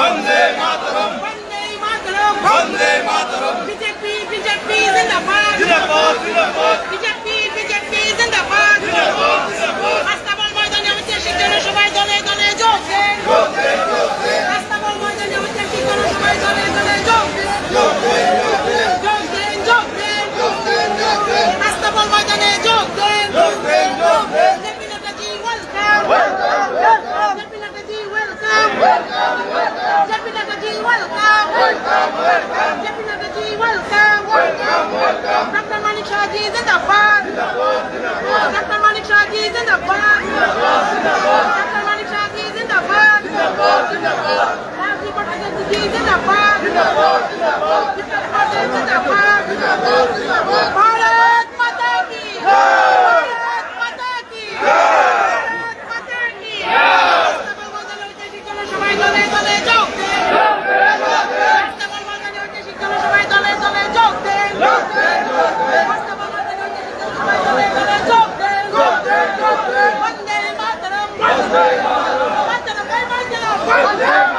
বন্দে মাতরম। বন্দে মাতরম। বন্দে BJP BJP জিন্দাবাদ। জিন্দাবাদ জিন্দাবাদ। বিজেপি বিজেপি জিন্দাবাদ। জিন্দাবাদ জিন্দাবাদ। আস্তাবল ময়দানে হচ্ছে শিক্ষণ সবাই দলে দলে যোগ দেন যোগ আস্তাবল ময়দানে হচ্ছে শিক্ষণ সবাই দলে দলে যোগ দেন যোগ দেন যোগ দেন আস্তাবল ময়দানে যোগ দেন যোগ JP Netaji welcome welcome JP Netaji welcome welcome welcome, welcome, welcome. Deputy Naji, welcome, welcome, welcome. Dr. Manik Shaji, Zindabad, Zindabad, Zindabad. Dr. Manik Shaji. বন্দে